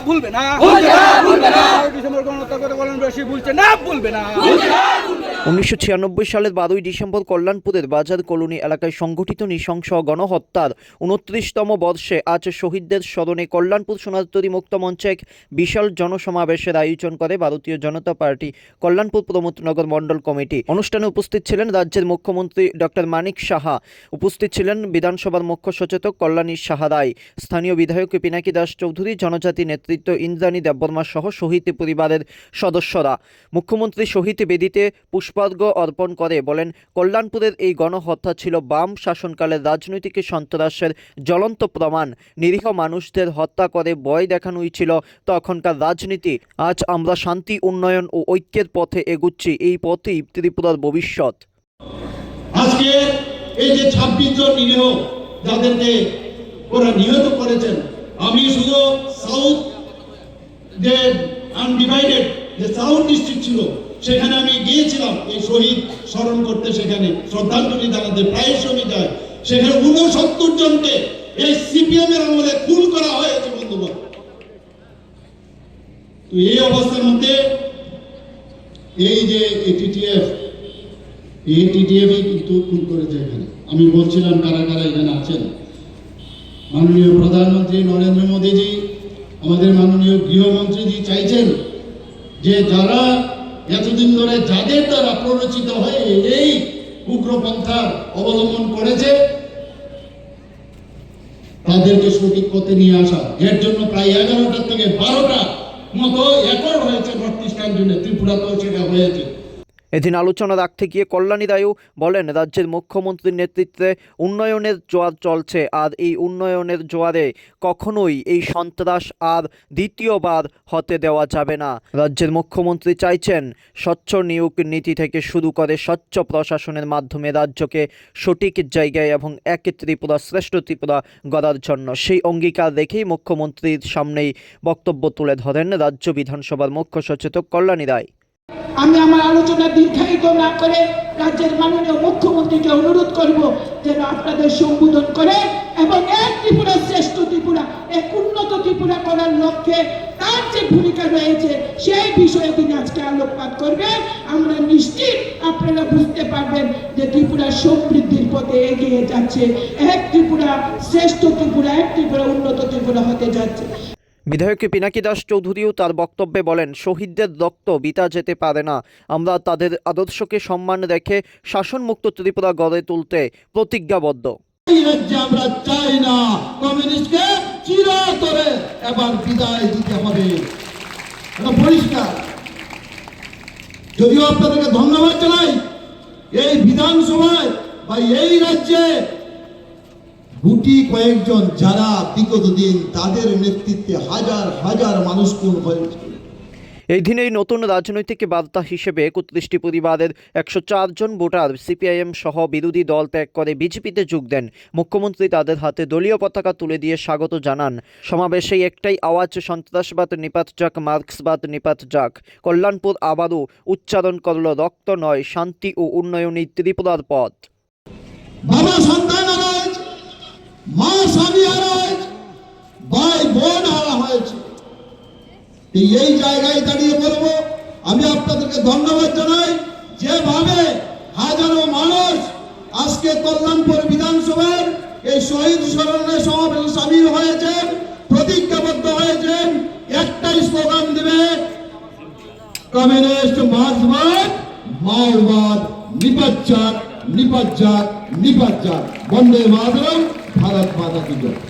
ভুলবে না। ভুলবে না, ভুলবে না। ডিসেম্বর গণতন্ত্র কথা বলেন বেশি ভুলছে না। ভুলবে না। উনিশশো ছিয়ানব্বই সালের বারোই ডিসেম্বর কল্যাণপুরের বাজার কলোনি এলাকায় সংঘটিত নৃশংস গণহত্যার উনত্রিশতম বর্ষে আজ শহীদদের স্মরণে কল্যাণপুর সোনারতরী মুক্ত মঞ্চে এক বিশাল জনসমাবেশের আয়োজন করে ভারতীয় জনতা পার্টি কল্যাণপুর প্রমোদনগর মণ্ডল কমিটি। অনুষ্ঠানে উপস্থিত ছিলেন রাজ্যের মুখ্যমন্ত্রী ডক্টর মানিক সাহা। উপস্থিত ছিলেন বিধানসভার মুখ্য সচেতক কল্যাণী সাহা রায়। স্থানীয় বিধায়ক পিনাকি দাস চৌধুরী, জনজাতি নেতৃত্ব ইন্দ্রাণী দেববর্মা সহ শহীদ পরিবারের সদস্যরা। মুখ্যমন্ত্রী শহীদ বেদিতে পুষ্পার্ঘ্য অর্পণ করে বলেন, কল্যাণপুরের এই গণহত্যা ছিল বাম শাসনকালের রাজনৈতিক সন্ত্রাসের জ্বলন্ত প্রমাণ। নিরীহ মানুষদের হত্যা করে বয় দেখানোই ছিল তখনকার রাজনীতি। আজ আমরা শান্তি, উন্নয়ন ও ঐক্যের পথে এগুচ্ছি। এই পথেই ত্রিপুরার ভবিষ্যৎ। আজকে এই যে ছাব্বিশ জন নিরীহ যাদেরকে ওরা নিহত করেছেন, আমি শুধু সাউথ যে আনডিভাইডেড যে সাউথ ডিস্ট্রিক্ট ছিল সেখানে আমি গিয়েছিলাম এই শহীদ স্মরণ করতে সেখানে, শ্রদ্ধাঞ্জলি জানাতে প্রায় সময় যায়। সেখানে উনসত্তর জনকে এই সিপিএম এর আমলে খুন করা হয়েছে, বন্ধুগণ। তো এই অবস্থার মধ্যে এই যে এটিটিএফ এই কিন্তু খুন করেছে এখানে। আমি বলছিলাম কারা কারা এখানে আছেন। মাননীয় প্রধানমন্ত্রী নরেন্দ্র মোদীজি, আমাদের মাননীয় গৃহমন্ত্রীজি চাইছেন যে যারা এতদিন ধরে যাদের দ্বারা প্ররোচিত হয়ে এই উগ্রপন্থার অবলম্বন করেছে, তাদেরকে সঠিক পথে নিয়ে আসা। এর জন্য প্রায় এগারোটা থেকে বারোটা মতো একর হয়েছে বত্রিশটার জন্য ত্রিপুরাতেও সেটা হয়েছে। এদিন আলোচনা রাখতে গিয়ে কল্যাণী রায়ও বলেন, রাজ্যের মুখ্যমন্ত্রীর নেতৃত্বে উন্নয়নের জোয়ার চলছে। আর এই উন্নয়নের জোয়ারে কখনোই এই সন্ত্রাস আর দ্বিতীয়বার হতে দেওয়া যাবে না। রাজ্যের মুখ্যমন্ত্রী চাইছেন স্বচ্ছ নিয়োগ নীতি থেকে শুরু করে স্বচ্ছ প্রশাসনের মাধ্যমে রাজ্যকে সঠিক জায়গায় এবং এক ত্রিপুরা শ্রেষ্ঠ ত্রিপুরা গড়ার জন্য। সেই অঙ্গীকার রেখেই মুখ্যমন্ত্রীর সামনেই বক্তব্য তুলে ধরেন রাজ্য বিধানসভার মুখ্য সচেতক কল্যাণী রায়। আমি আমার আলোচনা দীর্ঘায়িত না করে রাজ্যের মাননীয় মুখ্যমন্ত্রীকে অনুরোধ করব যেন আপনাদের সম্বোধন করে এবং এক ত্রিপুরা শ্রেষ্ঠ ত্রিপুরা, এক উন্নত ত্রিপুরা করার লক্ষ্যে তার যে ভূমিকা রয়েছে, সেই বিষয়ে তিনি আজকে আলোকপাত করবেন। আমরা নিশ্চিত আপনারা বুঝতে পারবেন যে ত্রিপুরা সমৃদ্ধির পথে এগিয়ে যাচ্ছে। এক ত্রিপুরা শ্রেষ্ঠ ত্রিপুরা, এক ত্রিপুরা উন্নত ত্রিপুরা হতে যাচ্ছে। বিধায়ক পিনাকি দাস চৌধুরীও তার বক্তব্যে বলেন, শহীদদের রক্ত বিতা যেতে পারে না। আমরা তাদের আদর্শকে সম্মান রেখে শাসনমুক্ত ত্রিপুরা গড়ে তুলতে প্রতিজ্ঞাবদ্ধ। যদিও আপনাদেরকে ধন্যবাদ জানাই, এই বিধানসভায় বা এই রাজ্যে গুটি কয়েকজন যারা বিগত দিন তাদের নেতৃত্বে হাজার হাজার মানুষ খুন হয়েছে এই দিনেই নতুন রাজনৈতিক বার্তা হিসেবে একত্রিশটি পরিবারের একশো জন ভোটার সিপিআইএম সহ বিরোধী দল ত্যাগ করে বিজেপিতে যোগ দেন। মুখ্যমন্ত্রী তাদের হাতে দলীয় পতাকা তুলে দিয়ে স্বাগত জানান। সমাবেশে একটাই আওয়াজ সন্ত্রাসবাদ নিপাত যাক মার্ক্সবাদ নিপাত যাক। কল্যাণপুর আবারও উচ্চারণ করল রক্ত নয় শান্তি ও উন্নয়নী ত্রিপুরার পথ। বাবা সন্তান এই জায়গায় দাঁড়িয়ে বলব আমি আপনাদেরকে ধন্যবাদ জানাই। যেভাবে হাজারো মানুষ আজকে কল্যাণপুর বিধানসভার এই শহীদ স্মরণে সমাবেশে সামিল হয়েছেন, প্রতিজ্ঞাবদ্ধ হয়েছেন, একটাই স্লোগান দেবে, কমিউনিস্ট মার্ক্সবাদ মাওবাদ নিপাজ্জাক নিপাজ্জাক নিপাজ্জাক বন্দে মাতরম ভারত মাতা কি জয়।